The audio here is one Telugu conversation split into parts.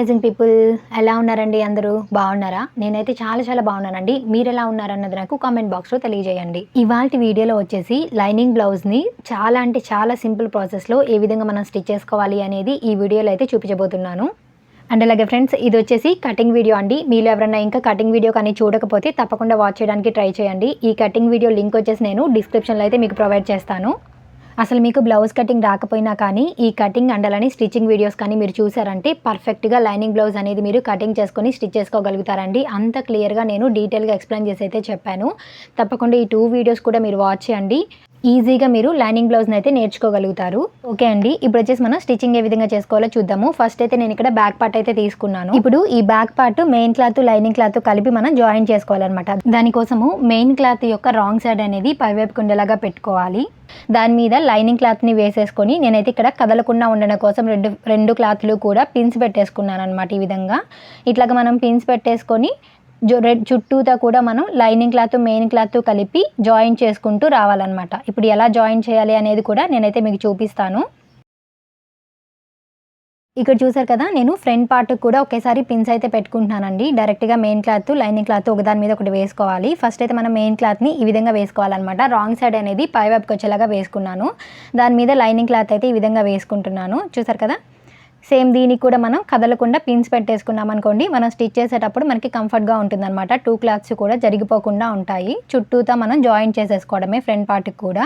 అమేజింగ్ పీపుల్ ఎలా ఉన్నారండి అందరూ? బాగున్నారా? నేనైతే చాలా చాలా బాగున్నానండి. మీరు ఎలా ఉన్నారన్నది నాకు కామెంట్ బాక్స్లో తెలియజేయండి. ఇవాళ వీడియోలో వచ్చేసి లైనింగ్ బ్లౌజ్ని చాలా అంటే చాలా సింపుల్ ప్రాసెస్లో ఏ విధంగా మనం స్టిచ్ చేసుకోవాలి అనేది ఈ వీడియోలో అయితే చూపించబోతున్నాను. అండ్ అలాగే ఫ్రెండ్స్ ఇది వచ్చేసి కటింగ్ వీడియో అండి. మీరు ఎవరైనా ఇంకా కటింగ్ వీడియో కానీ చూడకపోతే తప్పకుండా వాచ్ చేయడానికి ట్రై చేయండి. ఈ కటింగ్ వీడియో లింక్ వచ్చేసి నేను డిస్క్రిప్షన్లో అయితే మీకు ప్రొవైడ్ చేస్తాను. అసలు మీకు బ్లౌజ్ కటింగ్ రాకపోయినా కానీ ఈ కటింగ్ అండాలని స్టిచ్చింగ్ వీడియోస్ కానీ మీరు చూసారంటే పర్ఫెక్ట్గా లైనింగ్ బ్లౌజ్ అనేది మీరు కటింగ్ చేసుకొని స్టిచ్ చేసుకోగలుగుతారండి. అంత క్లియర్గా నేను డీటెయిల్గా ఎక్స్ప్లెయిన్ చేసి అయితే చెప్పాను. తప్పకుండా ఈ టూ వీడియోస్ కూడా మీరు వాచ్ చేయండి. ఈజీగా మీరు లైనింగ్ బ్లౌజ్ని అయితే నేర్చుకోగలుగుతారు. ఓకే అండి ఇప్పుడు వచ్చేసి మనం స్టిచ్చింగ్ ఏ విధంగా చేసుకోవాలో చూద్దాము. ఫస్ట్ అయితే నేను ఇక్కడ బ్యాక్ పార్ట్ అయితే తీసుకున్నాను. ఇప్పుడు ఈ back part main cloth lining cloth కలిపి మనం జాయిన్ చేసుకోవాలన్నమాట. దానికోసము మెయిన్ క్లాత్ యొక్క రాంగ్ సైడ్ అనేది పైవైపు ఉండేలాగా పెట్టుకోవాలి. దాని మీద లైనింగ్ క్లాత్ని వేసేసుకొని నేనైతే ఇక్కడ కదలకుండా ఉండడం కోసం రెండు రెండు క్లాత్లు కూడా పిన్స్ పెట్టేసుకున్నాను అనమాట ఈ విధంగా. ఇట్లాగా మనం పిన్స్ పెట్టేసుకొని రెడ్ చుట్టూతా కూడా మనం లైనింగ్ క్లాత్ మెయిన్ క్లాత్ కలిపి జాయిన్ చేసుకుంటూ రావాలన్నమాట. ఇప్పుడు ఎలా జాయిన్ చేయాలి అనేది కూడా నేనైతే మీకు చూపిస్తాను. ఇక్కడ చూసారు కదా నేను ఫ్రంట్ పార్ట్ కూడా ఒకేసారి పిన్స్ అయితే పెట్టుకుంటున్నానండి. డైరెక్ట్గా మెయిన్ క్లాత్ లైనింగ్ క్లాత్ ఒకదాని మీద ఒకటి వేసుకోవాలి. ఫస్ట్ అయితే మనం మెయిన్ క్లాత్ని ఈ విధంగా వేసుకోవాలన్నమాట. రాంగ్ సైడ్ అనేది పై వైపుకి వచ్చేలాగా వేసుకున్నాను. దాని మీద లైనింగ్ క్లాత్ అయితే ఈ విధంగా వేసుకుంటున్నాను. చూసారు కదా సేమ్ దీనికి కూడా మనం కదలకుండా పిన్స్ పెట్టేసుకున్నాం అనుకోండి మనం స్టిచ్ చేసేటప్పుడు మనకి కంఫర్ట్గా ఉంటుందన్నమాట. టూ క్లాత్స్ కూడా జరిగిపోకుండా ఉంటాయి. చుట్టూతా మనం జాయిన్ చేసేసుకోవడమే ఫ్రంట్ పార్ట్కి కూడా.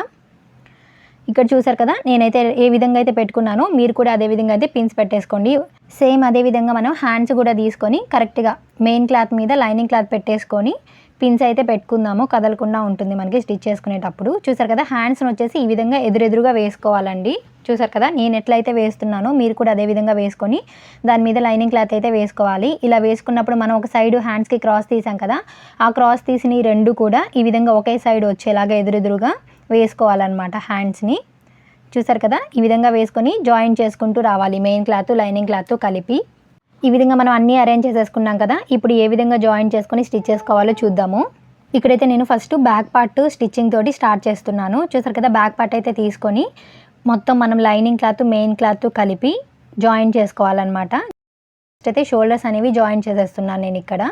ఇక్కడ చూసారు కదా నేనైతే ఏ విధంగా అయితే పెట్టుకున్నానో మీరు కూడా అదే విధంగా అయితే పిన్స్ పెట్టేసుకోండి. సేమ్ అదే విధంగా మనం హ్యాండ్స్ కూడా తీసుకొని కరెక్ట్గా మెయిన్ క్లాత్ మీద లైనింగ్ క్లాత్ పెట్టేసుకొని పిన్స్ అయితే పెట్టుకుందాము. కదలకుండా ఉంటుంది మనకి స్టిచ్ చేసుకునేటప్పుడు. చూసారు కదా హ్యాండ్స్ని వచ్చేసి ఈ విధంగా ఎదురెదురుగా వేసుకోవాలండి. చూసారు కదా నేను ఎట్లయితే వేస్తున్నానో మీరు కూడా అదే విధంగా వేసుకొని దాని మీద లైనింగ్ క్లాత్ అయితే వేసుకోవాలి. ఇలా వేసుకున్నప్పుడు మనం ఒక సైడ్ హ్యాండ్స్కి క్రాస్ తీసాం కదా ఆ క్రాస్ తీసిన రెండు కూడా ఈ విధంగా ఒకే సైడ్ వచ్చేలాగా ఎదురెదురుగా వేసుకోవాలన్నమాట హ్యాండ్స్ని చూసారు కదా ఈ విధంగా వేసుకొని జాయిన్ చేసుకుంటూ రావాలి మెయిన్ క్లాత్ లైనింగ్ క్లాత్ కలిపి. ఈ విధంగా మనం అన్నీ అరేంజ్ చేసేసుకున్నాం కదా ఇప్పుడు ఏ విధంగా జాయిన్ చేసుకొని స్టిచ్ చేసుకోవాలో చూద్దాము. ఇక్కడైతే నేను ఫస్ట్ బ్యాక్ పార్ట్ స్టిచ్చింగ్ తోటి స్టార్ట్ చేస్తున్నాను. చూసారు కదా బ్యాక్ పార్ట్ అయితే తీసుకొని మొత్తం మనం లైనింగ్ క్లాత్ మెయిన్ క్లాత్ కలిపి జాయిన్ చేసుకోవాలన్నమాట. ఫస్ట్ అయితే షోల్డర్స్ అనేవి జాయిన్ చేసేస్తున్నాను నేను ఇక్కడ.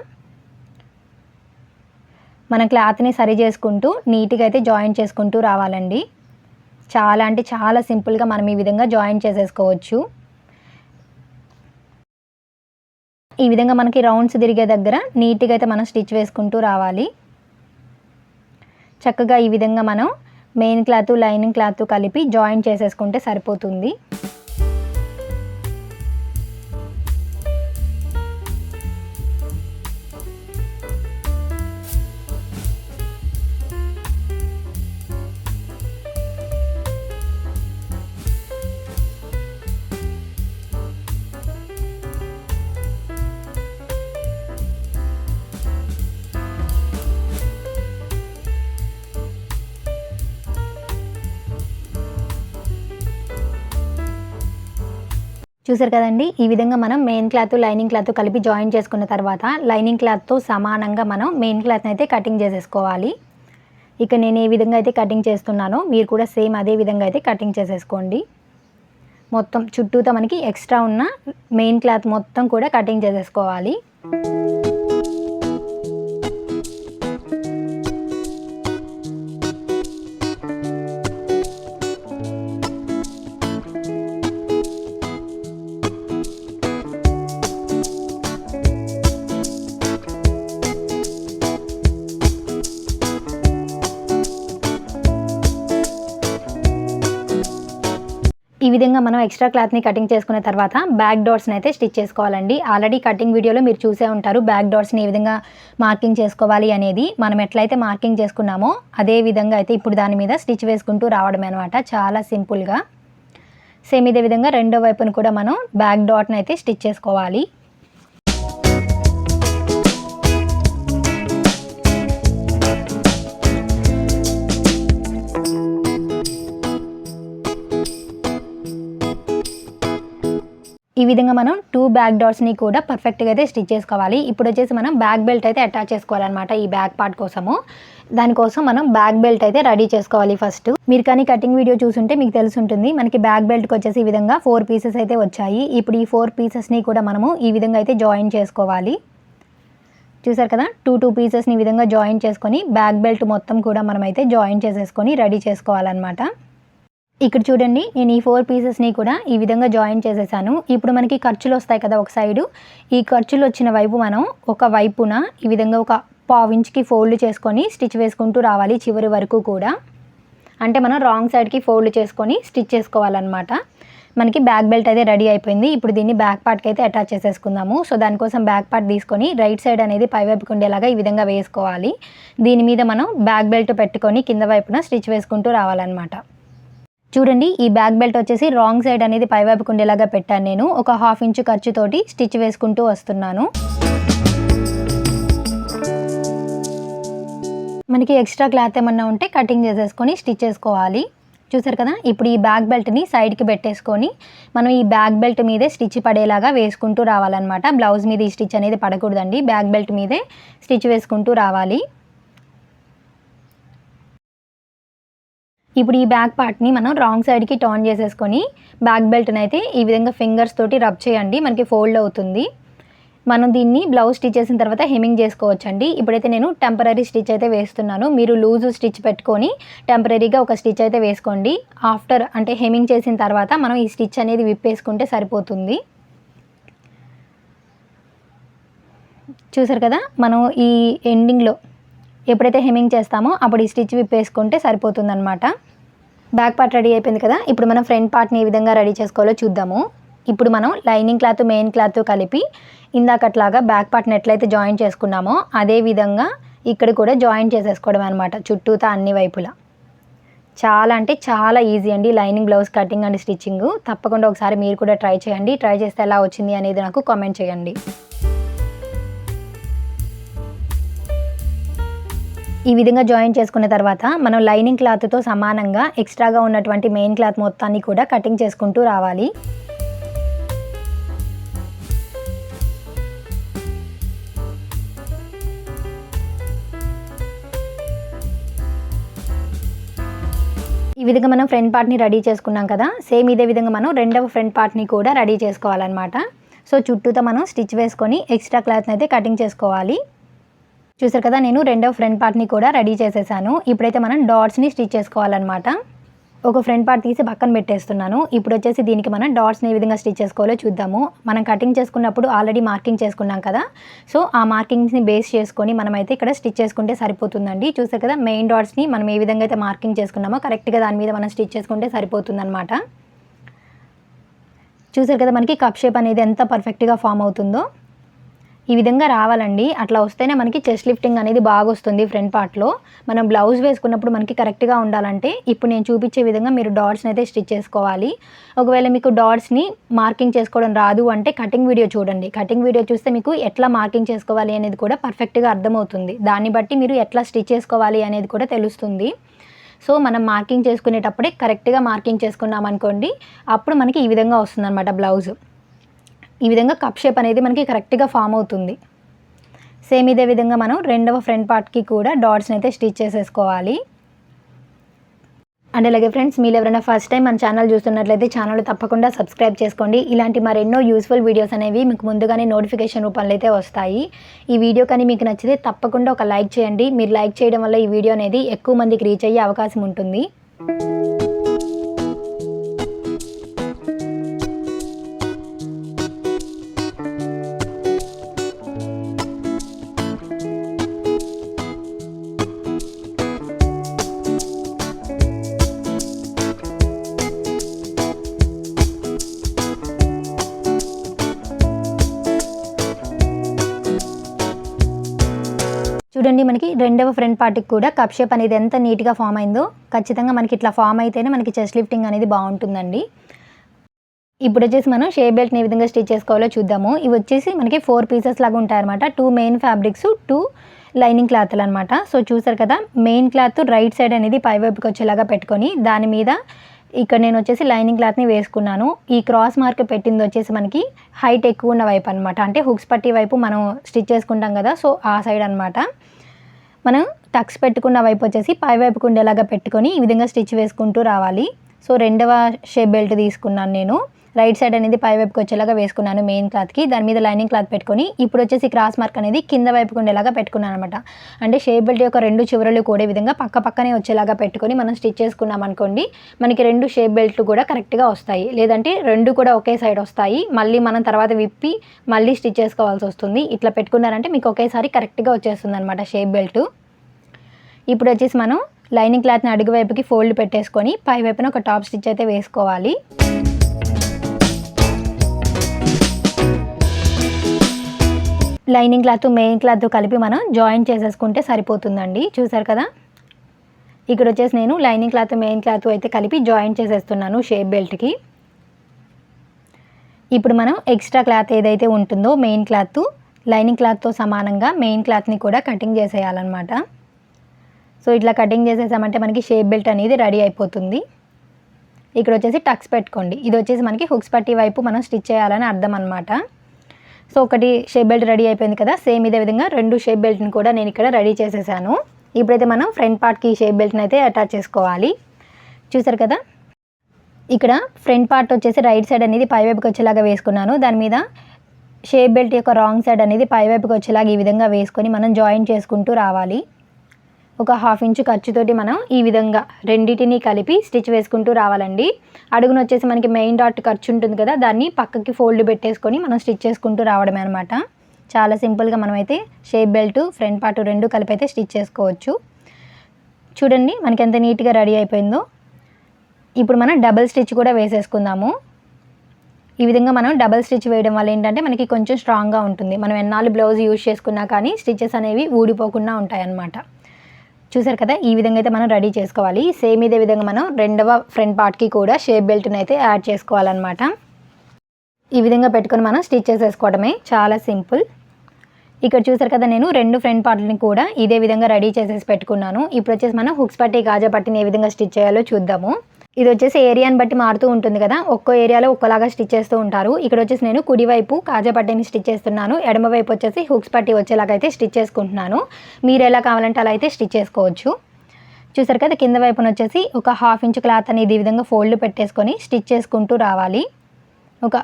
మన క్లాత్ని సరి చేసుకుంటూ నీట్గా అయితే జాయిన్ చేసుకుంటూ రావాలండి. చాలా అంటే చాలా సింపుల్గా మనం ఈ విధంగా జాయిన్ చేసేసుకోవచ్చు. ఈ విధంగా మనకి రౌండ్స్ తిరిగే దగ్గర నీట్గా అయితే మనం స్టిచ్ వేసుకుంటూ రావాలి. చక్కగా ఈ విధంగా మనం మెయిన్ క్లాత్ లైనింగ్ క్లాత్ కలిపి జాయిన్ చేసేసుకుంటే సరిపోతుంది. చూసారు కదండి? ఈ విధంగా మనం మెయిన్ క్లాత్ లైనింగ్ క్లాత్ కలిపి జాయిన్ చేసుకున్న తర్వాత లైనింగ్ క్లాత్తో సమానంగా మనం మెయిన్ క్లాత్ని అయితే కటింగ్ చేసేసుకోవాలి. ఇక నేను ఏ విధంగా అయితే కటింగ్ చేస్తున్నానో మీరు కూడా సేమ్ అదే విధంగా అయితే కటింగ్ చేసేసుకోండి. మొత్తం చుట్టూతో మనకి ఎక్స్ట్రా ఉన్న మెయిన్ క్లాత్ మొత్తం కూడా కటింగ్ చేసేసుకోవాలి. విధంగా మనం ఎక్స్ట్రా క్లాత్ని కటింగ్ చేసుకున్న తర్వాత బ్యాక్ డాట్స్ని అయితే స్టిచ్ చేసుకోవాలండి. ఆల్రెడీ కటింగ్ వీడియోలో మీరు చూసే ఉంటారు బ్యాక్ డాట్స్ని ఏ విధంగా మార్కింగ్ చేసుకోవాలి అనేది. మనం ఎట్లయితే మార్కింగ్ చేసుకున్నామో అదే విధంగా అయితే ఇప్పుడు దాని మీద స్టిచ్ వేసుకుంటూ రావడమే అనమాట చాలా సింపుల్గా సేమ్ ఇదే విధంగా రెండో వైపును కూడా మనం బ్యాక్ డాట్ని అయితే స్టిచ్ చేసుకోవాలి. ఈ విధంగా మనం టూ బ్యాక్ డాట్స్ని కూడా పర్ఫెక్ట్గా అయితే స్టిచ్ చేసుకోవాలి. ఇప్పుడు వచ్చేసి మనం బ్యాక్ బెల్ట్ అయితే అటాచ్ చేసుకోవాలన్నమాట ఈ బ్యాక్ పార్ట్ కోసము. దానికోసం మనం బ్యాక్ బెల్ట్ అయితే రెడీ చేసుకోవాలి ఫస్ట్ మీరు కానీ కటింగ్ వీడియో చూసుంటే మీకు తెలిసి ఉంటుంది మనకి బ్యాక్ బెల్ట్కి వచ్చేసి ఈ విధంగా ఫోర్ పీసెస్ అయితే వచ్చాయి. ఇప్పుడు ఈ ఫోర్ పీసెస్ని కూడా మనము ఈ విధంగా అయితే జాయిన్ చేసుకోవాలి. చూసారు కదా? టూ టూ పీసెస్ని ఈ విధంగా జాయిన్ చేసుకొని బ్యాక్ బెల్ట్ మొత్తం కూడా మనమైతే జాయిన్ చేసేసుకొని రెడీ చేసుకోవాలన్నమాట. ఇక్కడ చూడండి నేను ఈ ఫోర్ పీసెస్ని కూడా ఈ విధంగా జాయిన్ చేసేసాను. ఇప్పుడు మనకి ఖర్చులు వస్తాయి కదా ఒక సైడు ఈ ఖర్చులు వచ్చిన వైపు మనం ఒక వైపున ఈ విధంగా ఒక పావించ్కి ఫోల్డ్ చేసుకొని స్టిచ్ వేసుకుంటూ రావాలి చివరి వరకు కూడా. అంటే మనం రాంగ్ సైడ్కి ఫోల్డ్ చేసుకొని స్టిచ్ చేసుకోవాలన్నమాట. మనకి బ్యాక్ బెల్ట్ అయితే రెడీ అయిపోయింది. ఇప్పుడు దీన్ని బ్యాక్ పార్ట్కి అయితే అటాచ్ చేసేసుకుందాము. సో దానికోసం బ్యాక్ పార్ట్ తీసుకొని రైట్ సైడ్ అనేది పై వైపుకి ఉండేలాగా ఈ విధంగా వేసుకోవాలి. దీని మీద మనం బ్యాక్ బెల్ట్ పెట్టుకొని కింద వైపున స్టిచ్ వేసుకుంటూ రావాలన్నమాట. చూడండి ఈ బ్యాక్ బెల్ట్ వచ్చేసి రాంగ్ సైడ్ అనేది పైవైపుకు ఉండేలాగా పెట్టాను నేను. ఒక హాఫ్ ఇంచు ఖర్చుతోటి స్టిచ్ వేసుకుంటూ వస్తున్నాను. మనకి ఎక్స్ట్రా క్లాత్ ఏమన్నా ఉంటే కటింగ్ చేసేసుకొని స్టిచ్ చేసుకోవాలి. చూసారు కదా ఇప్పుడు ఈ బ్యాక్ బెల్ట్ని సైడ్కి పెట్టేసుకొని మనం ఈ బ్యాక్ బెల్ట్ మీదే స్టిచ్ పడేలాగా వేసుకుంటూ రావాలన్నమాట. బ్లౌజ్ మీద ఈ స్టిచ్ అనేది పడకూడదండి. బ్యాక్ బెల్ట్ మీదే స్టిచ్ వేసుకుంటూ రావాలి. ఇప్పుడు ఈ బ్యాక్ పార్ట్ని మనం రాంగ్ సైడ్కి టర్న్ చేసేసుకొని బ్యాక్ బెల్ట్ని అయితే ఈ విధంగా ఫింగర్స్ తోటి రబ్ చేయండి. మనకి ఫోల్డ్ అవుతుంది. మనం దీన్ని బ్లౌజ్ స్టిచ్ చేసిన తర్వాత హెమింగ్ చేసుకోవచ్చండి. ఇప్పుడైతే నేను టెంపరీ స్టిచ్ అయితే వేస్తున్నాను. మీరు లూజు స్టిచ్ పెట్టుకొని టెంపరీగా ఒక స్టిచ్ అయితే వేసుకోండి. ఆఫ్టర్ అంటే హెమింగ్ చేసిన తర్వాత మనం ఈ స్టిచ్ అనేది విప్పేసుకుంటే సరిపోతుంది. చూసారు కదా? మనం ఈ ఎండింగ్లో ఎప్పుడైతే హెమింగ్ చేస్తామో అప్పుడు ఈ స్టిచ్ విప్పేసుకుంటే సరిపోతుందనమాట బ్యాక్ పార్ట్ రెడీ అయిపోయింది కదా ఇప్పుడు మనం ఫ్రంట్ పార్ట్ని ఏ విధంగా రెడీ చేసుకోవాలో చూద్దాము. ఇప్పుడు మనం లైనింగ్ క్లాత్ మెయిన్ క్లాత్ కలిపి ఇందాకట్లాగా బ్యాక్ పార్ట్ని ఎట్లయితే జాయిన్ చేసుకున్నామో అదే విధంగా ఇక్కడ కూడా జాయిన్ చేసేసుకోవడం అనమాట చుట్టూతా అన్ని వైపులా. చాలా అంటే చాలా ఈజీ అండి lining blouse cutting and stitching. తప్పకుండా ఒకసారి మీరు కూడా ట్రై చేయండి. ట్రై చేస్తే ఎలా వచ్చింది అనేది నాకు కామెంట్ చేయండి. ఈ విధంగా జాయిన్ చేసుకున్న తర్వాత మనం లైనింగ్ క్లాత్తో సమానంగా ఎక్స్ట్రాగా ఉన్నటువంటి మెయిన్ క్లాత్ మొత్తాన్ని కూడా కటింగ్ చేసుకుంటూ రావాలి. ఈ విధంగా మనం ఫ్రంట్ పార్ట్ని రెడీ చేసుకున్నాం కదా సేమ్ ఇదే విధంగా మనం రెండవ ఫ్రంట్ పార్ట్ని కూడా రెడీ చేసుకోవాలన్నమాట. సో చుట్టూతో మనం స్టిచ్ వేసుకొని ఎక్స్ట్రా క్లాత్ని అయితే కటింగ్ చేసుకోవాలి. చూసారు కదా నేను రెండవ ఫ్రంట్ పార్ట్ని కూడా రెడీ చేసేసాను. ఇప్పుడైతే మనం డాట్స్ని స్టిచ్ చేసుకోవాలన్నమాట. ఒక ఫ్రంట్ పార్ట్ తీసి పక్కన పెట్టేస్తున్నాను. ఇప్పుడు వచ్చేసి దీనికి మనం డాట్స్ని ఏ విధంగా స్టిచ్ చేసుకోవాలో చూద్దాము. మనం కటింగ్ చేసుకున్నప్పుడు ఆల్రెడీ మార్కింగ్ చేసుకున్నాం కదా. సో ఆ మార్కింగ్స్ని బేస్ చేసుకొని మనమైతే ఇక్కడ స్టిచ్ చేసుకుంటే సరిపోతుందండి. చూసారు కదా మెయిన్ డాట్స్ని మనం ఏ విధంగా అయితే మార్కింగ్ చేసుకున్నామో కరెక్ట్గా దాని మీద మనం స్టిచ్ చేసుకుంటే సరిపోతుందన్నమాట. చూసారు కదా మనకి కప్ షేప్ అనేది ఎంత పర్ఫెక్ట్గా ఫామ్ అవుతుందో. ఈ విధంగా రావాలండి. అట్లా వస్తేనే మనకి చెస్ట్ లిఫ్టింగ్ అనేది బాగా వస్తుంది ఫ్రంట్ పార్ట్లో మనం బ్లౌజ్ వేసుకున్నప్పుడు మనకి కరెక్ట్గా ఉండాలంటే ఇప్పుడు నేను చూపించే విధంగా మీరు డాట్స్ని అయితే స్టిచ్ చేసుకోవాలి. ఒకవేళ మీకు డాట్స్ని మార్కింగ్ చేసుకోవడం రాదు అంటే కటింగ్ వీడియో చూడండి. కటింగ్ వీడియో చూస్తే మీకు ఎట్లా మార్కింగ్ చేసుకోవాలి అనేది కూడా పర్ఫెక్ట్గా అర్థమవుతుంది. దాన్ని బట్టి మీరు ఎట్లా స్టిచ్ చేసుకోవాలి అనేది కూడా తెలుస్తుంది. సో మనం మార్కింగ్ చేసుకునేటప్పుడే కరెక్ట్గా మార్కింగ్ చేసుకున్నాం అనుకోండి అప్పుడు మనకి ఈ విధంగా వస్తుందన్నమాట బ్లౌజ్ ఈ విధంగా కప్ షేప్ అనేది మనకి కరెక్ట్గా ఫామ్ అవుతుంది. సేమ్ ఇదే విధంగా మనం రెండవ ఫ్రంట్ పార్ట్కి కూడా డాట్స్ని అయితే స్టిచ్ చేసేసుకోవాలి. అండ్ అలాగే ఫ్రెండ్స్ మీరు ఎవరైనా ఫస్ట్ టైం మన ఛానల్ చూస్తున్నట్లయితే ఛానల్ తప్పకుండా సబ్స్క్రైబ్ చేసుకోండి. ఇలాంటి మరెన్నో యూస్ఫుల్ వీడియోస్ అనేవి మీకు ముందుగానే నోటిఫికేషన్ రూపంలో అయితే వస్తాయి. ఈ వీడియో కానీ మీకు నచ్చితే తప్పకుండా ఒక లైక్ చేయండి. మీరు లైక్ చేయడం వల్ల ఈ వీడియో అనేది ఎక్కువ మందికి రీచ్ అయ్యే అవకాశం ఉంటుంది. రెండవ ఫ్రంట్ పార్ట్కి కూడా కప్ షేప్ అనేది ఎంత నీట్గా ఫామ్ అయిందో ఖచ్చితంగా మనకి ఇట్లా ఫామ్ అయితేనే మనకి చెస్ట్ లిఫ్టింగ్ అనేది బాగుంటుందండి. ఇప్పుడు వచ్చేసి మనం షే బెల్ట్ని ఏ విధంగా స్టిచ్ చేసుకోవాలో చూద్దాము. ఇవి వచ్చేసి మనకి ఫోర్ పీసెస్ లాగా ఉంటాయన్నమాట. Two main fabrics two lining క్లాత్లు అనమాట సో చూసారు కదా మెయిన్ క్లాత్ రైట్ సైడ్ అనేది పైవైపుకి వచ్చేలాగా పెట్టుకొని దాని మీద ఇక్కడ నేను వచ్చేసి లైనింగ్ క్లాత్ని వేసుకున్నాను. ఈ క్రాస్ మార్క్ పెట్టింది వచ్చేసి మనకి హైట్ ఎక్కువ ఉన్న వైపు అనమాట అంటే హుక్స్ పట్టి వైపు మనం స్టిచ్ చేసుకుంటాం కదా సో ఆ సైడ్ అనమాట మనం టక్స్ పెట్టుకున్న వైపు వచ్చేసి పై వైపుకు ఉండేలాగా పెట్టుకొని ఈ విధంగా స్టిచ్ వేసుకుంటూ రావాలి. సో రెండవ షేప్ బెల్ట్ తీసుకున్నాను నేను. రైట్ సైడ్ అనేది పై వైపుకి వచ్చేలాగా వేసుకున్నాను మెయిన్ క్లాత్కి దాని మీద లైనింగ్ క్లాత్ పెట్టుకొని ఇప్పుడు వచ్చేసి క్రాస్ మార్క్ అనేది కింద వైపుకు ఉండేలాగా పెట్టుకున్నాను అనమాట అంటే షేప్ బెల్ట్ యొక్క రెండు చివరలు కూడా విధంగా పక్క పక్కనే వచ్చేలాగా పెట్టుకొని మనం స్టిచ్ చేసుకున్నాం అనుకోండి మనకి రెండు షేప్ బెల్ట్లు కూడా కరెక్ట్గా వస్తాయి. లేదంటే రెండు కూడా ఒకే సైడ్ వస్తాయి. మళ్ళీ మనం తర్వాత విప్పి మళ్ళీ స్టిచ్ చేసుకోవాల్సి వస్తుంది. ఇట్లా పెట్టుకున్నారంటే మీకు ఒకేసారి కరెక్ట్గా వచ్చేస్తుంది అనమాట షేప్ బెల్ట్ ఇప్పుడు వచ్చేసి మనం లైనింగ్ క్లాత్ని అడుగు వైపుకి ఫోల్డ్ పెట్టేసుకొని పై వైపున ఒక టాప్ స్టిచ్ అయితే వేసుకోవాలి. లైనింగ్ క్లాత్ మెయిన్ క్లాత్ కలిపి మనం జాయిన్ చేసేసుకుంటే సరిపోతుందండి. చూసారు కదా? ఇక్కడ వచ్చేసి నేను లైనింగ్ క్లాత్ మెయిన్ క్లాత్ అయితే కలిపి జాయిన్ చేసేస్తున్నాను షేప్ బెల్ట్కి. ఇప్పుడు మనం ఎక్స్ట్రా క్లాత్ ఏదైతే ఉంటుందో మెయిన్ క్లాత్ లైనింగ్ క్లాత్తో సమానంగా మెయిన్ క్లాత్ని కూడా కటింగ్ చేసేయాలన్నమాట. సో ఇట్లా కటింగ్ చేసేసామంటే మనకి షేప్ బెల్ట్ అనేది రెడీ అయిపోతుంది. ఇక్కడ వచ్చేసి టక్స్ పెట్టుకోండి. ఇది వచ్చేసి మనకి హుక్స్ పట్టి వైపు మనం స్టిచ్ చేయాలని అర్థం అనమాట సో ఒకటి షేప్ బెల్ట్ రెడీ అయిపోయింది కదా సేమ్ ఇదే విధంగా రెండు షేప్ బెల్ట్ని కూడా నేను ఇక్కడ రెడీ చేసేసాను. ఇప్పుడైతే మనం ఫ్రంట్ పార్ట్కి షేప్ బెల్ట్ని అయితే అటాచ్ చేసుకోవాలి. చూసారు కదా? ఇక్కడ ఫ్రంట్ పార్ట్ వచ్చేసి రైట్ సైడ్ అనేది పై వైపుకి వచ్చేలాగా వేసుకున్నాను. దాని మీద షేప్ బెల్ట్ యొక్క రాంగ్ సైడ్ అనేది పై వైపుకి వచ్చేలాగా ఈ విధంగా వేసుకొని మనం జాయిన్ చేసుకుంటూ రావాలి. ఒక హాఫ్ ఇంచు ఖర్చుతోటి మనం ఈ విధంగా రెండింటిని కలిపి స్టిచ్ వేసుకుంటూ రావాలండి. అడుగున వచ్చేసి మనకి మెయిన్ డాట్ ఖర్చు ఉంటుంది కదా దాన్ని పక్కకి ఫోల్డ్ పెట్టేసుకొని మనం స్టిచ్ చేసుకుంటూ రావడమే అనమాట చాలా సింపుల్గా మనమైతే షేప్ బెల్ట్ ఫ్రంట్ పార్ట్ రెండు కలిపి అయితే స్టిచ్ చేసుకోవచ్చు. చూడండి మనకి ఎంత నీట్గా రెడీ అయిపోయిందో. ఇప్పుడు మనం డబల్ స్టిచ్ కూడా వేసేసుకుందాము. ఈ విధంగా మనం డబల్ స్టిచ్ వేయడం వల్ల ఏంటంటే మనకి కొంచెం స్ట్రాంగ్గా ఉంటుంది. మనం ఎన్నాళ్ళు బ్లౌజ్ యూజ్ చేసుకున్నా కానీ స్టిచెస్ అనేవి ఊడిపోకుండా ఉంటాయి అన్నమాట చూసారు కదా? ఈ విధంగా అయితే మనం రెడీ చేసుకోవాలి. సేమ్ ఇదే విధంగా మనం రెండవ ఫ్రంట్ పార్ట్కి కూడా షేప్ బెల్ట్ని అయితే యాడ్ చేసుకోవాలన్నమాట. ఈ విధంగా పెట్టుకొని మనం స్టిచ్ చేసేసుకోవడమే. చాలా సింపుల్. ఇక్కడ చూసారు కదా నేను రెండు ఫ్రంట్ పార్ట్లని కూడా ఇదే విధంగా రెడీ చేసేసి పెట్టుకున్నాను. ఇప్పుడు వచ్చేసి మనం హుక్స్ పట్టి గాజా పట్టిని ఏ విధంగా స్టిచ్ చేయాలో చూద్దాము. ఇది వచ్చేసి ఏరియాని బట్టి మారుతూ ఉంటుంది కదా. ఒక్కో ఏరియాలో ఒక్కలాగా స్టిచ్ చేస్తూ ఉంటారు. ఇక్కడ వచ్చేసి నేను కుడివైపు కాజా పట్టిని స్టిచ్ చేస్తున్నాను. ఎడమ వైపు వచ్చేసి హుక్స్ పట్టి వచ్చేలాగా అయితే స్టిచ్ చేసుకుంటున్నాను. మీరు ఎలా కావాలంటే అలా అయితే స్టిచ్ చేసుకోవచ్చు. చూసారు కదా కింద వైపున వచ్చేసి ఒక హాఫ్ ఇంచ్ క్లాత్ అనేది ఈ విధంగా ఫోల్డ్ పెట్టేసుకొని స్టిచ్ చేసుకుంటూ రావాలి. ఒక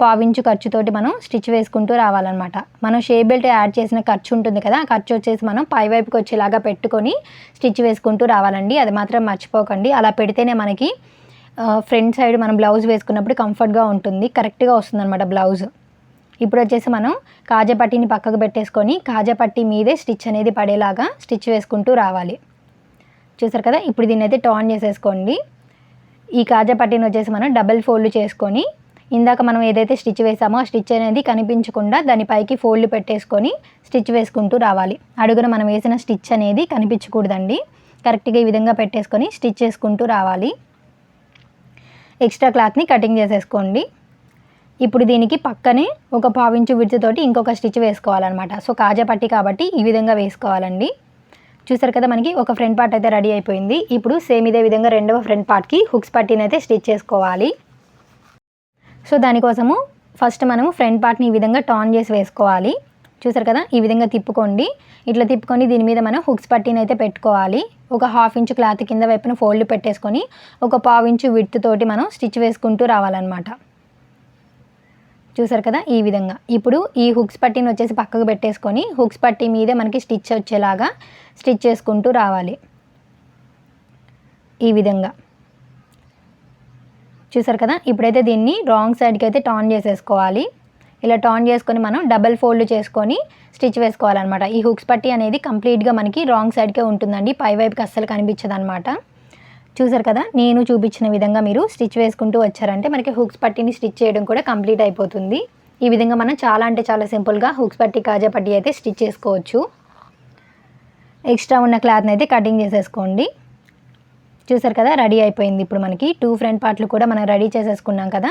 పావించు ఖర్చుతోటి మనం స్టిచ్ వేసుకుంటూ రావాలన్నమాట. మనం షేప్ బెల్ట్ యాడ్ చేసిన ఖర్చు ఉంటుంది కదా ఆ ఖర్చు వచ్చేసి మనం పై వైపుకి వచ్చేలాగా పెట్టుకొని స్టిచ్ వేసుకుంటూ రావాలండి. అది మాత్రం మర్చిపోకండి. అలా పెడితేనే మనకి ఫ్రంట్ సైడ్ మనం బ్లౌజ్ వేసుకున్నప్పుడు కంఫర్ట్గా ఉంటుంది. కరెక్ట్గా వస్తుందన్నమాట బ్లౌజ్. ఇప్పుడు వచ్చేసి మనం కాజాపట్టిని పక్కకు పెట్టేసుకొని కాజాపట్టి మీదే స్టిచ్ అనేది పడేలాగా స్టిచ్ వేసుకుంటూ రావాలి. చూసారు కదా? ఇప్పుడు దీన్ని అయితే టర్న్ చేసేసుకోండి. ఈ కాజపట్టిని వచ్చేసి మనం డబల్ ఫోల్డ్ చేసుకొని ఇందాక మనం ఏదైతే స్టిచ్ వేసామో ఆ స్టిచ్ అనేది కనిపించకుండా దానిపైకి ఫోల్డ్ పెట్టేసుకొని స్టిచ్ వేసుకుంటూ రావాలి. అడుగున మనం వేసిన స్టిచ్ అనేది కనిపించకూడదండి. కరెక్ట్గా ఈ విధంగా పెట్టేసుకొని స్టిచ్ చేసుకుంటూ రావాలి. ఎక్స్ట్రా క్లాత్ని కటింగ్ చేసేసుకోండి. ఇప్పుడు దీనికి పక్కనే ఒక పావించు విడుచుతోటి ఇంకొక స్టిచ్ వేసుకోవాలన్నమాట. సో కాజా పట్టి కాబట్టి ఈ విధంగా వేసుకోవాలండి. చూసారు కదా మనకి ఒక ఫ్రంట్ పార్ట్ అయితే రెడీ అయిపోయింది. ఇప్పుడు సేమ్ ఇదే విధంగా రెండవ ఫ్రంట్ పార్ట్కి హుక్స్ పట్టీని అయితే స్టిచ్ చేసుకోవాలి. సో దానికోసము ఫస్ట్ మనము ఫ్రంట్ పార్ట్ని ఈ విధంగా టాన్ చేసి వేసుకోవాలి. చూసారు కదా? ఈ విధంగా తిప్పుకోండి. ఇట్లా తిప్పుకొని దీని మీద మనం హుక్స్ పట్టీని అయితే పెట్టుకోవాలి. ఒక హాఫ్ ఇంచు క్లాత్ కింద వైపున ఫోల్డ్ పెట్టేసుకొని ఒక పావు ఇంచు విడ్త్ తోటి మనం స్టిచ్ వేసుకుంటూ రావాలన్నమాట. చూసారు కదా? ఈ విధంగా. ఇప్పుడు ఈ హుక్స్ పట్టీని వచ్చేసి పక్కకు పెట్టేసుకొని హుక్స్ పట్టీ మీదే మనకి స్టిచ్ వచ్చేలాగా స్టిచ్ చేసుకుంటూ రావాలి. ఈ విధంగా. చూసారు కదా? ఇప్పుడైతే దీన్ని రాంగ్ సైడ్కి అయితే టాన్ చేసేసుకోవాలి. ఇలా టాన్ చేసుకొని మనం డబల్ ఫోల్డ్ చేసుకొని స్టిచ్ వేసుకోవాలన్నమాట. ఈ హుక్స్ పట్టి అనేది కంప్లీట్గా మనకి రాంగ్ సైడ్కే ఉంటుందండి. పై వైపుకి అస్సలు కనిపించదు అనమాట చూసారు కదా? నేను చూపించిన విధంగా మీరు స్టిచ్ వేసుకుంటూ వచ్చారంటే మనకి హుక్స్ పట్టిని స్టిచ్ చేయడం కూడా కంప్లీట్ అయిపోతుంది. ఈ విధంగా మనం చాలా అంటే చాలా సింపుల్గా హుక్స్ పట్టి కాజా పట్టి అయితే స్టిచ్ చేసుకోవచ్చు. ఎక్స్ట్రా ఉన్న క్లాత్ని అయితే కటింగ్ చేసేసుకోండి. చూసారు కదా రెడీ అయిపోయింది. ఇప్పుడు మనకి టూ ఫ్రంట్ పార్ట్లు కూడా మనం రెడీ చేసేసుకున్నాం కదా.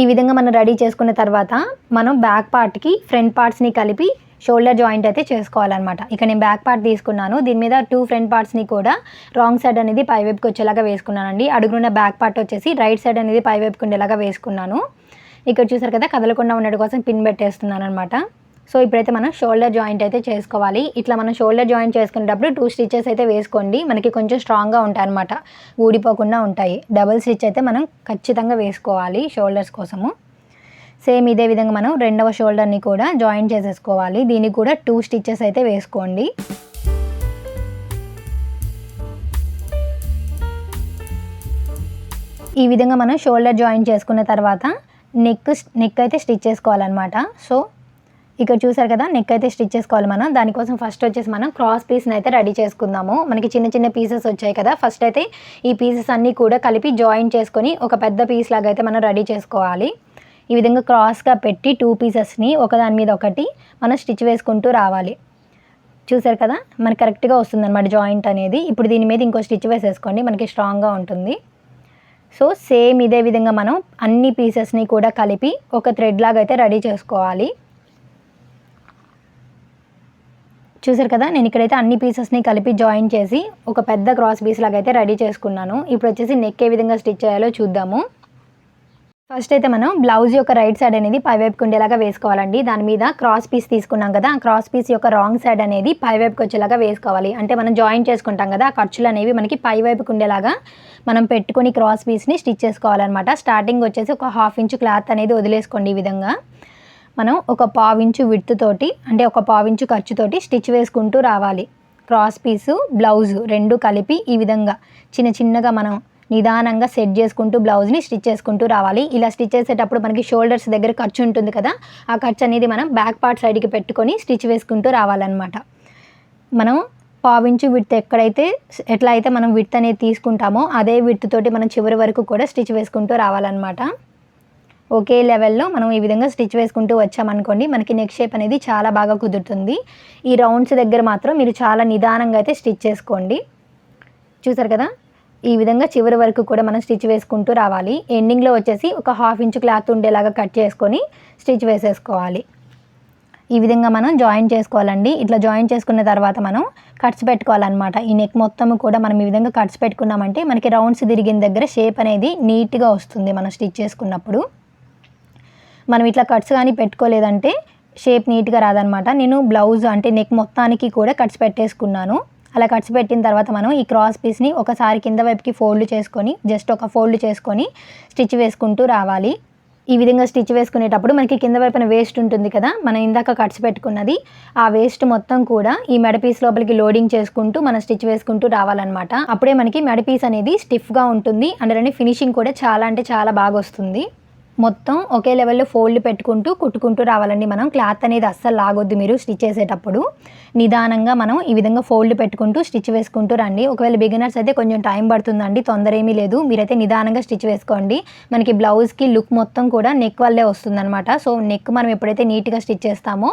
ఈ విధంగా మనం రెడీ చేసుకున్న తర్వాత మనం బ్యాక్ పార్ట్కి ఫ్రంట్ పార్ట్స్ని కలిపి షోల్డర్ జాయింట్ అయితే చేసుకోవాలన్నమాట. ఇక నేను బ్యాక్ పార్ట్ తీసుకున్నాను. దీని మీద టూ ఫ్రంట్ పార్ట్స్ని కూడా రాంగ్ సైడ్ అనేది పై వైపుకి వచ్చేలాగా వేసుకున్నానండి. అడుగునున్న బ్యాక్ పార్ట్ వచ్చేసి రైట్ సైడ్ అనేది పై వైపుకి ఉండేలాగా వేసుకున్నాను. ఇక్కడ చూసారు కదా కదలకుండా ఉండడం కోసం పిన్ పెట్టేస్తున్నాను అనమాట సో ఇప్పుడైతే మనం షోల్డర్ జాయింట్ అయితే చేసుకోవాలి. ఇట్లా మనం షోల్డర్ జాయింట్ చేసుకునేటప్పుడు టూ స్టిచెస్ అయితే వేసుకోండి. మనకి కొంచెం స్ట్రాంగ్గా ఉంటాయి అనమాట ఊడిపోకుండా ఉంటాయి. డబుల్ స్టిచ్ అయితే మనం ఖచ్చితంగా వేసుకోవాలి షోల్డర్స్ కోసము. సేమ్ ఇదే విధంగా మనం రెండవ షోల్డర్ని కూడా జాయిన్ చేసేసుకోవాలి. దీనికి కూడా టూ స్టిచెస్ అయితే వేసుకోండి. ఈ విధంగా మనం షోల్డర్ జాయిన్ చేసుకున్న తర్వాత నెక్ నెక్ అయితే స్టిచ్ చేసుకోవాలన్నమాట. సో ఇక్కడ చూసారు కదా నెక్ అయితే స్టిచ్ చేసుకోవాలి మనం. దానికోసం ఫస్ట్ వచ్చేసి మనం క్రాస్ పీస్ని అయితే రెడీ చేసుకుందాము. మనకి చిన్న చిన్న పీసెస్ వచ్చాయి కదా. ఫస్ట్ అయితే ఈ పీసెస్ అన్నీ కూడా కలిపి జాయిన్ చేసుకొని ఒక పెద్ద పీస్ లాగా అయితే మనం రెడీ చేసుకోవాలి. ఈ విధంగా క్రాస్గా పెట్టి టూ పీసెస్ని ఒకదాని మీద ఒకటి మనం స్టిచ్ వేసుకుంటూ రావాలి. చూసారు కదా మనకి కరెక్ట్గా వస్తుందన్నమాట జాయింట్ అనేది. ఇప్పుడు దీని మీద ఇంకో స్టిచ్ వేసేసుకోండి మనకి స్ట్రాంగ్గా ఉంటుంది. సో సేమ్ ఇదే విధంగా మనం అన్ని పీసెస్ని కూడా కలిపి ఒక థ్రెడ్ లాగా అయితే రెడీ చేసుకోవాలి. చూసారు కదా నేను ఇక్కడైతే అన్ని పీసెస్ని కలిపి జాయిన్ చేసి ఒక పెద్ద క్రాస్ పీస్ లాగా అయితే రెడీ చేసుకున్నాను. ఇప్పుడు వచ్చేసి నెక్ ఏ విధంగా స్టిచ్ చేయాలో చూద్దాము. ఫస్ట్ అయితే మనం బ్లౌజ్ యొక్క రైట్ సైడ్ అనేది పైవైపుకి ఉండేలాగా వేసుకోవాలండి. దాని మీద క్రాస్ పీస్ తీసుకున్నాం కదా ఆ క్రాస్ పీస్ యొక్క రాంగ్ సైడ్ అనేది పైవైపుకి వచ్చేలాగా వేసుకోవాలి. అంటే మనం జాయిన్ చేసుకుంటాం కదా ఆ ఖర్చులు అనేవి మనకి పైవైపుకి ఉండేలాగా మనం పెట్టుకుని క్రాస్ పీస్ని స్టిచ్ చేసుకోవాలన్నమాట. స్టార్టింగ్ వచ్చేసి ఒక హాఫ్ ఇంచు క్లాత్ అనేది వదిలేసుకోండి ఈ విధంగా. మనం ఒక పావించు విడ్త్ తోటి అంటే ఒక పావించు ఖర్చుతోటి స్టిచ్ వేసుకుంటూ రావాలి. క్రాస్ పీసు బ్లౌజు రెండు కలిపి ఈ విధంగా చిన్న చిన్నగా మనం నిదానంగా సెట్ చేసుకుంటూ బ్లౌజ్ని స్టిచ్ చేసుకుంటూ రావాలి. ఇలా స్టిచ్ చేసేటప్పుడు మనకి షోల్డర్స్ దగ్గర ఖర్చు ఉంటుంది కదా ఆ ఖర్చు అనేది మనం బ్యాక్ పార్ట్ సైడ్కి పెట్టుకొని స్టిచ్ వేసుకుంటూ రావాలన్నమాట. మనం పావించు విడ్త్ ఎక్కడైతే ఎట్లా అయితే మనం విడ్త్ అనేది తీసుకుంటామో అదే విడ్త్ తోటి మనం చివరి వరకు కూడా స్టిచ్ వేసుకుంటూ రావాలన్నమాట. ఒకే లెవెల్లో మనం ఈ విధంగా స్టిచ్ వేసుకుంటూ వచ్చామనుకోండి మనకి నెక్ షేప్ అనేది చాలా బాగా కుదురుతుంది. ఈ రౌండ్స్ దగ్గర మాత్రం మీరు చాలా నిదానంగా అయితే స్టిచ్ చేసుకోండి. చూసారు కదా? ఈ విధంగా చివరి వరకు కూడా మనం స్టిచ్ వేసుకుంటూ రావాలి. ఎండింగ్లో వచ్చేసి ఒక హాఫ్ ఇంచ్ క్లాత్ ఉండేలాగా కట్ చేసుకొని స్టిచ్ వేసేసుకోవాలి. ఈ విధంగా మనం జాయిన్ చేసుకోవాలండి. ఇట్లా జాయిన్ చేసుకున్న తర్వాత మనం కట్స్ పెట్టుకోవాలన్నమాట. ఈ నెక్ మొత్తం కూడా మనం ఈ విధంగా కట్స్ పెట్టుకున్నామంటే మనకి రౌండ్స్ తిరిగిన దగ్గర షేప్ అనేది నీట్గా వస్తుంది మనం స్టిచ్ చేసుకున్నప్పుడు. మనం ఇట్లా కట్స్ కానీ పెట్టుకోలేదంటే షేప్ నీట్గా రాదనమాట. నేను బ్లౌజ్ అంటే నెక్ మొత్తానికి కూడా కట్స్ పెట్టేసుకున్నాను. అలా కట్స్ పెట్టిన తర్వాత మనం ఈ క్రాస్ పీస్ని ఒకసారి కింద వైపుకి ఫోల్డ్ చేసుకొని జస్ట్ ఒక ఫోల్డ్ చేసుకొని స్టిచ్ వేసుకుంటూ రావాలి. ఈ విధంగా స్టిచ్ వేసుకునేటప్పుడు మనకి కింద వైపున వేస్ట్ ఉంటుంది కదా మనం ఇందాక కట్స్ పెట్టుకున్నది ఆ వేస్ట్ మొత్తం కూడా ఈ మెడ పీస్ లోపలికి లోడింగ్ చేసుకుంటూ మనం స్టిచ్ వేసుకుంటూ రావాలన్నమాట అప్పుడే మనకి మెడపీస్ అనేది స్టిఫ్గా ఉంటుంది అందులోనే ఫినిషింగ్ కూడా చాలా అంటే చాలా బాగా వస్తుంది. మొత్తం ఒకే లెవెల్లో ఫోల్డ్ పెట్టుకుంటూ కుట్టుకుంటూ రావాలండి మనం. క్లాత్ అనేది అస్సలు లాగొద్దు మీరు స్టిచ్ చేసేటప్పుడు. నిదానంగా మనం ఈ విధంగా ఫోల్డ్ పెట్టుకుంటూ స్టిచ్ వేసుకుంటూ రండి. ఒకవేళ బిగినర్స్ అయితే కొంచెం టైం పడుతుందండి తొందర ఏమీ లేదు. మీరైతే నిదానంగా స్టిచ్ వేసుకోండి. మనకి బ్లౌజ్కి లుక్ మొత్తం కూడా నెక్ వల్లే వస్తుందన్నమాట. సో నెక్ మనం ఎప్పుడైతే నీట్గా స్టిచ్ చేస్తామో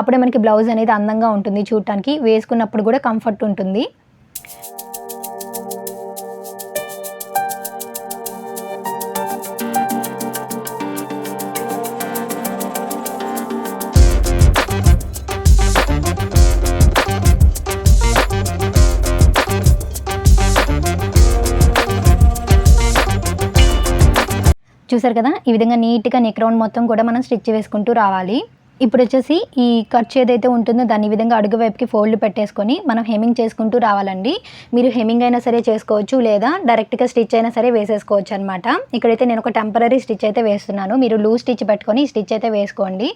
అప్పుడే మనకి బ్లౌజ్ అనేది అందంగా ఉంటుంది చూడటానికి వేసుకున్నప్పుడు కూడా కంఫర్ట్ ఉంటుంది. చూసారు కదా? ఈ విధంగా నీట్గా నెక్ రౌండ్ మొత్తం కూడా మనం స్టిచ్ వేసుకుంటూ రావాలి. ఇప్పుడు వచ్చేసి ఈ ఖర్చు ఏదైతే ఉంటుందో దాన్ని ఈ విధంగా అడుగు వైపుకి ఫోల్డ్ పెట్టేసుకొని మనం హెమింగ్ చేసుకుంటూ రావాలండి. మీరు హెమింగ్ అయినా సరే చేసుకోవచ్చు లేదా డైరెక్ట్గా స్టిచ్ అయినా సరే వేసేసుకోవచ్చు అనమాట ఇక్కడైతే నేను ఒక టెంపరీ స్టిచ్ అయితే వేస్తున్నాను. మీరు లూజ్ స్టిచ్ పెట్టుకొని స్టిచ్ అయితే వేసుకోండి.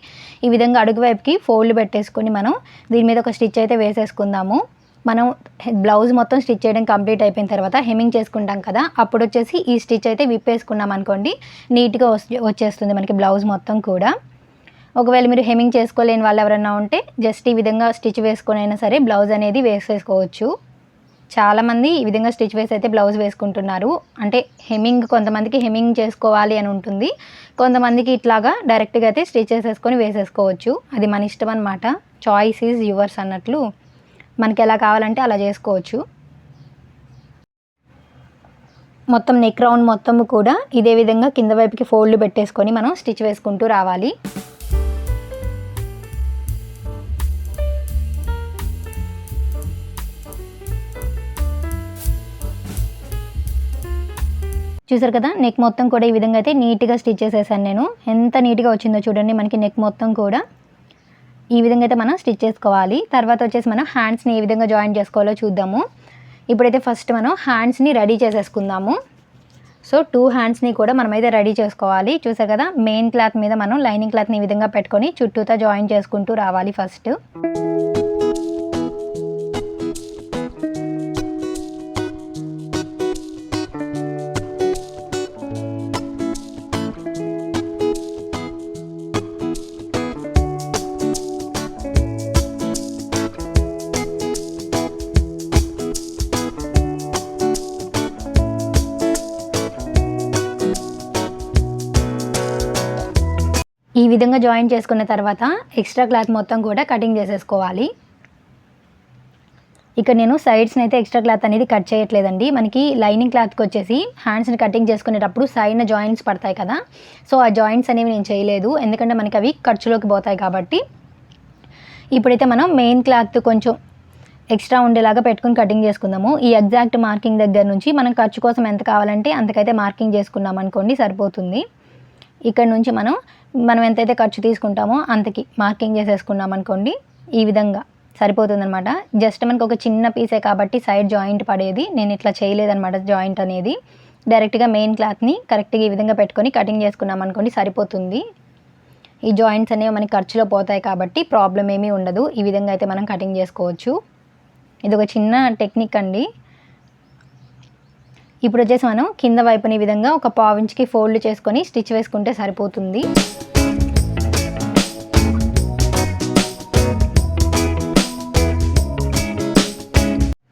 ఈ విధంగా అడుగు వైపుకి ఫోల్డ్ పెట్టేసుకొని మనం దీని మీద ఒక స్టిచ్ అయితే వేసేసుకుందాము. మనం బ్లౌజ్ మొత్తం స్టిచ్ చేయడం కంప్లీట్ అయిపోయిన తర్వాత హెమ్మింగ్ చేసుకుంటాం కదా అప్పుడు వచ్చేసి ఈ స్టిచ్ అయితే విప్పేసుకున్నాం అనుకోండి నీట్గా వచ్చేస్తుంది మనకి బ్లౌజ్ మొత్తం కూడా. ఒకవేళ మీరు హెమ్మింగ్ చేసుకోలేని వాళ్ళు ఎవరైనా ఉంటే జస్ట్ ఈ విధంగా స్టిచ్ వేసుకొని అయినా సరే బ్లౌజ్ అనేది వేసేసుకోవచ్చు. చాలామంది ఈ విధంగా స్టిచ్ వేసి అయితే బ్లౌజ్ వేసుకుంటున్నారు. అంటే హెమ్మింగ్ కొంతమందికి హెమ్మింగ్ చేసుకోవాలి అని ఉంటుంది. కొంతమందికి ఇట్లాగా డైరెక్ట్గా అయితే స్టిచ్ చేసేసుకొని వేసేసుకోవచ్చు. అది మన ఇష్టం అనమాట చాయిస్ ఈజ్ యువర్స్ అన్నట్లు. మనకి ఎలా కావాలంటే అలా చేసుకోవచ్చు. మొత్తం నెక్ రౌండ్ మొత్తం కూడా ఇదే విధంగా కింద వైపుకి ఫోల్డ్ పెట్టేసుకొని మనం స్టిచ్ వేసుకుంటూ రావాలి. చూసారు కదా నెక్ మొత్తం కూడా ఈ విధంగా అయితే నీట్గా స్టిచ్ చేసేసాను నేను. ఎంత నీట్గా వచ్చిందో చూడండి మనకి నెక్ మొత్తం కూడా. ఈ విధంగా అయితే మనం స్టిచ్ చేసుకోవాలి. తర్వాత వచ్చేసి మనం హ్యాండ్స్ని ఏ విధంగా జాయిన్ చేసుకోవాలో చూద్దాము. ఇప్పుడైతే ఫస్ట్ మనం హ్యాండ్స్ని రెడీ చేసేసుకుందాము. సో టూ హ్యాండ్స్ని కూడా మనమైతే రెడీ చేసుకోవాలి. చూసారు కదా మెయిన్ క్లాత్ మీద మనం లైనింగ్ క్లాత్ని ఈ విధంగా పెట్టుకొని చుట్టూతో జాయిన్ చేసుకుంటూ రావాలి ఫస్ట్ విధంగా జాయిన్ చేసుకున్న తర్వాత ఎక్స్ట్రా క్లాత్ మొత్తం కూడా కటింగ్ చేసేసుకోవాలి. ఇక్కడ నేను సైడ్స్ని అయితే ఎక్స్ట్రా క్లాత్ అనేది కట్ చేయట్లేదండి. మనకి లైనింగ్ క్లాత్కి వచ్చేసి హ్యాండ్స్ని కటింగ్ చేసుకునేటప్పుడు సైడ్న జాయింట్స్ పడతాయి కదా. సో ఆ జాయింట్స్ అనేవి నేను చేయలేదు. ఎందుకంటే మనకి అవి ఖర్చులోకి పోతాయి కాబట్టి. ఇప్పుడైతే మనం మెయిన్ క్లాత్ కొంచెం ఎక్స్ట్రా ఉండేలాగా పెట్టుకుని కటింగ్ చేసుకుందాము. ఈ ఎగ్జాక్ట్ మార్కింగ్ దగ్గర నుంచి మనం ఖర్చు కోసం ఎంత కావాలంటే అంతకైతే మార్కింగ్ చేసుకున్నాం అనుకోండి సరిపోతుంది. ఇక్కడ నుంచి మనం మనం ఎంతైతే ఖర్చు తీసుకుంటామో అంతకి మార్కింగ్ చేసేసుకున్నాం అనుకోండి ఈ విధంగా సరిపోతుందనమాట జస్ట్ మనకు ఒక చిన్న పీసే కాబట్టి సైడ్ జాయింట్ పడేది నేను ఇట్లా చేయలేదనమాట జాయింట్ అనేది. డైరెక్ట్గా మెయిన్ క్లాత్ని కరెక్ట్గా ఈ విధంగా పెట్టుకొని కటింగ్ చేసుకున్నాం అనుకోండి సరిపోతుంది. ఈ జాయింట్స్ అనేవి మనకి ఖర్చులో పోతాయి కాబట్టి ప్రాబ్లం ఏమీ ఉండదు. ఈ విధంగా అయితే మనం కటింగ్ చేసుకోవచ్చు. ఇది ఒక చిన్న టెక్నిక్ అండి. ఇప్పుడు వచ్చేసి మనం కింద వైపుని ఈ విధంగా ఒక పావించ్కి ఫోల్డ్ చేసుకొని స్టిచ్ వేసుకుంటే సరిపోతుంది.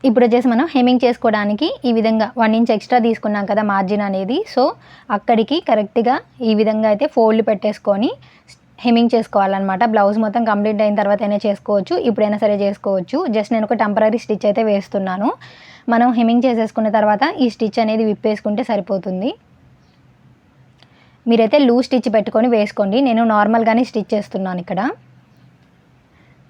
ఇప్పుడు వచ్చేసి మనం హెమింగ్ చేసుకోవడానికి ఈ విధంగా వన్ ఇంచ్ ఎక్స్ట్రా తీసుకున్నాం కదా మార్జిన్ అనేది. సో అక్కడికి కరెక్ట్గా ఈ విధంగా అయితే ఫోల్డ్ పెట్టేసుకొని హెమింగ్ చేసుకోవాలన్నమాట. బ్లౌజ్ మొత్తం కంప్లీట్ అయిన తర్వాత అయినా చేసుకోవచ్చు. ఇప్పుడైనా సరే చేసుకోవచ్చు. జస్ట్ నేను ఒక టెంపరీ స్టిచ్ అయితే వేస్తున్నాను. మనం హెమ్మింగ్ చేసేసుకున్న తర్వాత ఈ స్టిచ్ అనేది విప్పేసుకుంటే సరిపోతుంది. మీరైతే లూజ్ స్టిచ్ పెట్టుకొని వేసుకోండి. నేను నార్మల్గానే స్టిచ్ చేస్తున్నాను ఇక్కడ.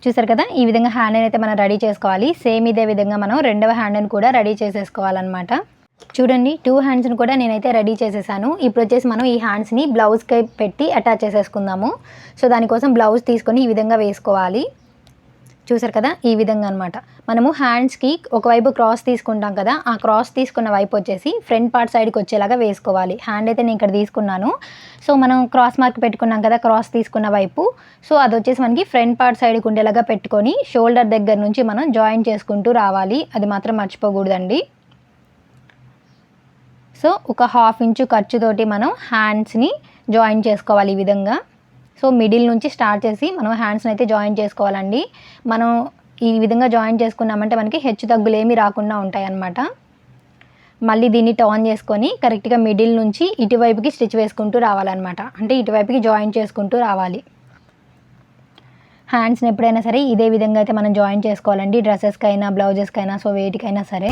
చూసారు కదా? ఈ విధంగా హ్యాండ్ని అయితే మనం రెడీ చేసుకోవాలి. సేమ్ ఇదే విధంగా మనం రెండవ హ్యాండ్ని కూడా రెడీ చేసేసుకోవాలన్నమాట. చూడండి టూ హ్యాండ్స్ని కూడా నేనైతే రెడీ చేసేసాను. ఇప్పుడు వచ్చేసి మనం ఈ హ్యాండ్స్ని బ్లౌజ్కి పెట్టి అటాచ్ చేసేసుకుందాము. సో దానికోసం బ్లౌజ్ తీసుకొని ఈ విధంగా వేసుకోవాలి. చూసారు కదా? ఈ విధంగా అనమాట మనము హ్యాండ్స్కి ఒకవైపు క్రాస్ తీసుకుంటాం కదా? ఆ క్రాస్ తీసుకున్న వైపు వచ్చేసి ఫ్రంట్ పార్ట్ సైడ్కి వచ్చేలాగా వేసుకోవాలి. హ్యాండ్ అయితే నేను ఇక్కడ తీసుకున్నాను. సో మనం క్రాస్ మార్క్ పెట్టుకున్నాం కదా? క్రాస్ తీసుకున్న వైపు. సో అది వచ్చేసి మనకి ఫ్రంట్ పార్ట్ సైడ్కి ఉండేలాగా పెట్టుకొని షోల్డర్ దగ్గర నుంచి మనం జాయిన్ చేసుకుంటూ రావాలి. అది మాత్రం మర్చిపోకూడదండి. సో ఒక హాఫ్ ఇంచు ఖర్చుతోటి మనం హ్యాండ్స్ని జాయిన్ చేసుకోవాలి ఈ విధంగా. సో మిడిల్ నుంచి స్టార్ట్ చేసి మనం హ్యాండ్స్ని అయితే జాయిన్ చేసుకోవాలండి. మనం ఈ విధంగా జాయిన్ చేసుకున్నామంటే మనకి హెచ్చు తగ్గులు ఏమీ రాకుండా ఉంటాయన్నమాట. మళ్ళీ దీన్ని టర్న్ చేసుకొని కరెక్ట్గా మిడిల్ నుంచి ఇటువైపుకి స్టిచ్ వేసుకుంటూ రావాలన్నమాట. అంటే ఇటువైపుకి జాయిన్ చేసుకుంటూ రావాలి. హ్యాండ్స్ని ఎప్పుడైనా సరే ఇదే విధంగా అయితే మనం జాయిన్ చేసుకోవాలండి. డ్రెస్సెస్కైనా బ్లౌజెస్కైనా బ్లౌజెస్కి అయినా సో వేటికైనా సరే.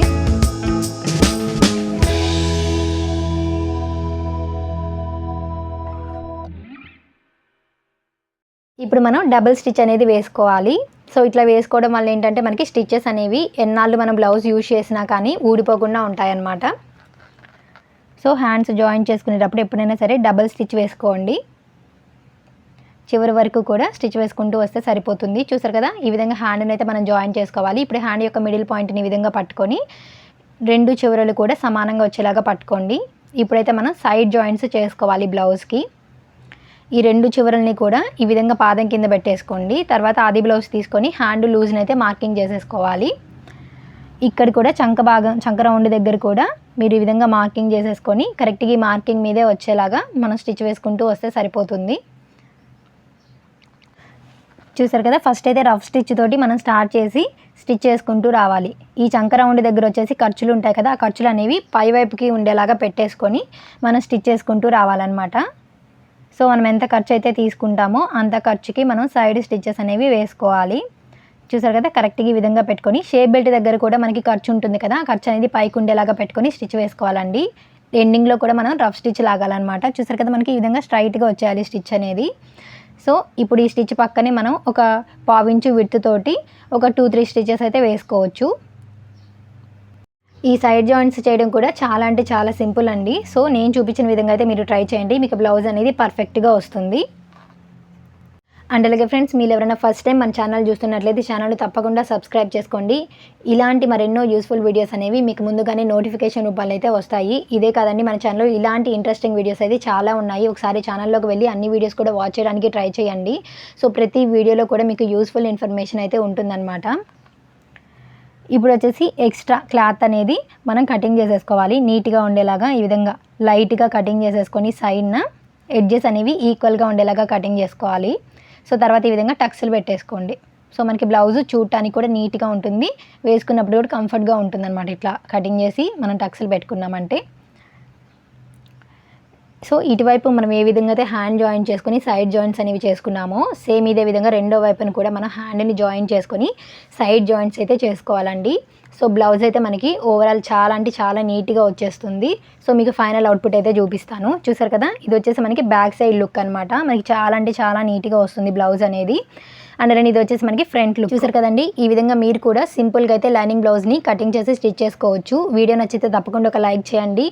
ఇప్పుడు మనం డబుల్ స్టిచ్ అనేది వేసుకోవాలి. సో ఇట్లా వేసుకోవడం వల్ల ఏంటంటే మనకి స్టిచ్చెస్ అనేవి ఎన్నాళ్ళు మనం బ్లౌజ్ యూజ్ చేసినా కానీ ఊడిపోకుండా ఉంటాయన్నమాట. సో హ్యాండ్స్ జాయిన్ చేసుకునేటప్పుడు ఎప్పుడైనా సరే డబుల్ స్టిచ్ వేసుకోండి. చివరి వరకు కూడా స్టిచ్ వేసుకుంటూ వస్తే సరిపోతుంది. చూసారు కదా? ఈ విధంగా హ్యాండ్ని అయితే మనం జాయిన్ చేసుకోవాలి. ఇప్పుడు హ్యాండ్ యొక్క మిడిల్ పాయింట్ని ఈ విధంగా పట్టుకొని రెండు చివరలు కూడా సమానంగా వచ్చేలాగా పట్టుకోండి. ఇప్పుడైతే మనం సైడ్ జాయింట్స్ చేసుకోవాలి బ్లౌజ్కి ఈ రెండు చివరల్ని కూడా ఈ విధంగా పాదం కింద పెట్టేసుకోండి. తర్వాత ఆది బ్లౌజ్ తీసుకొని హ్యాండ్ లూజ్ని అయితే మార్కింగ్ చేసేసుకోవాలి. ఇక్కడ కూడా చంక భాగం చంక రౌండ్ దగ్గర కూడా మీరు ఈ విధంగా మార్కింగ్ చేసేసుకొని కరెక్ట్గా ఈ మార్కింగ్ మీదే వచ్చేలాగా మనం స్టిచ్ వేసుకుంటూ వస్తే సరిపోతుంది. చూసారు కదా? ఫస్ట్ అయితే రఫ్ స్టిచ్ తోటి మనం స్టార్ట్ చేసి స్టిచ్ చేసుకుంటూ రావాలి. ఈ చంక రౌండ్ దగ్గర వచ్చేసి ఖర్చులు ఉంటాయి కదా? ఆ ఖర్చులు అనేవి పై వైపుకి ఉండేలాగా పెట్టేసుకొని మనం స్టిచ్ చేసుకుంటూ రావాలన్నమాట. సో మనం ఎంత ఖర్చు అయితే తీసుకుంటామో అంత ఖర్చుకి మనం సైడ్ స్టిచ్చెస్ అనేవి వేసుకోవాలి. చూసారు కదా? కరెక్ట్గా ఈ విధంగా పెట్టుకొని షేప్ బెల్ట్ దగ్గర కూడా మనకి ఖర్చు ఉంటుంది కదా? ఖర్చు అనేది పైకి ఉండేలాగా పెట్టుకొని స్టిచ్ వేసుకోవాలండి. ఎండింగ్లో కూడా మనం రఫ్ స్టిచ్ లాగాలన్నమాట. చూసారు కదా? మనకి ఈ విధంగా స్ట్రైట్గా వచ్చేయాలి స్టిచ్ అనేది. సో ఇప్పుడు ఈ స్టిచ్ పక్కనే మనం ఒక పావించు విడుతుతోటి ఒక టూ త్రీ స్టిచెస్ అయితే వేసుకోవచ్చు. ఈ సైడ్ జాయింట్స్ చేయడం కూడా చాలా అంటే చాలా సింపుల్ అండి. సో నేను చూపించిన విధంగా అయితే మీరు ట్రై చేయండి. మీకు బ్లౌజ్ అనేది పర్ఫెక్ట్గా వస్తుంది. అండ్ అలాగే ఫ్రెండ్స్ మీరు ఎవరైనా ఫస్ట్ టైం మన ఛానల్ చూస్తున్నట్లయితే ఛానల్ తప్పకుండా సబ్స్క్రైబ్ చేసుకోండి. ఇలాంటి మరెన్నో యూస్ఫుల్ వీడియోస్ అనేవి మీకు ముందుగానే నోటిఫికేషన్ రూపాలు అయితే వస్తాయి. ఇదే కాదండి మన ఛానల్లో ఇలాంటి ఇంట్రెస్టింగ్ వీడియోస్ అయితే చాలా ఉన్నాయి. ఒకసారి ఛానల్లోకి వెళ్ళి అన్ని వీడియోస్ కూడా వాచ్ చేయడానికి ట్రై చేయండి. సో ప్రతి వీడియోలో కూడా మీకు యూస్ఫుల్ ఇన్ఫర్మేషన్ అయితే ఉంటుందన్నమాట. ఇప్పుడు వచ్చేసి ఎక్స్ట్రా క్లాత్ అనేది మనం కటింగ్ చేసేసుకోవాలి. నీట్గా ఉండేలాగా ఈ విధంగా లైట్గా కటింగ్ చేసేసుకొని సైడ్న ఎడ్జెస్ అనేవి ఈక్వల్గా ఉండేలాగా కటింగ్ చేసుకోవాలి. సో తర్వాత ఈ విధంగా టక్స్లు పెట్టేసుకోండి. సో మనకి బ్లౌజ్ చూడటానికి కూడా నీట్గా ఉంటుంది. వేసుకున్నప్పుడు కూడా కంఫర్ట్గా ఉంటుంది అనమాట ఇట్లా కటింగ్ చేసి మనం టక్స్లు పెట్టుకున్నామంటే. సో ఇటువైపు మనం ఏ విధంగా అయితే హ్యాండ్ జాయిన్ చేసుకొని సైడ్ జాయింట్స్ అనేవి చేసుకున్నామో సేమ్ ఇదే విధంగా రెండో వైపున కూడా మనం హ్యాండ్ని జాయిన్ చేసుకొని సైడ్ జాయింట్స్ అయితే చేసుకోవాలండి. సో బ్లౌజ్ అయితే మనకి ఓవరాల్ చాలా అంటే చాలా నీట్గా వచ్చేస్తుంది. సో మీకు ఫైనల్ అవుట్పుట్ అయితే చూపిస్తాను. చూసారు కదా? ఇది వచ్చేసి మనకి బ్యాక్ సైడ్ లుక్ అనమాట మనకి చాలా అంటే చాలా నీట్గా వస్తుంది బ్లౌజ్ అనేది. అండ్ then ఇది వచ్చేసి మనకి ఫ్రంట్ లుక్. చూసారు కదండి? ఈ విధంగా మీరు కూడా సింపుల్గా అయితే లైనింగ్ బ్లౌజ్ని కటింగ్ చేసి స్టిచ్ చేసుకోవచ్చు. వీడియో నచ్చితే తప్పకుండా ఒక లైక్ చేయండి.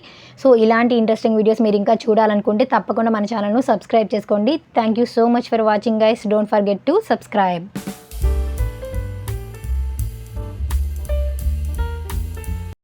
సో ఇలాంటి ఇంట్రెస్టింగ్ వీడియోస్ మీరు ఇంకా చూడాలనుకుంటే తప్పకుండా మన ఛానల్ను సబ్స్క్రైబ్ చేసుకోండి. Thank you so much for watching guys don't forget to subscribe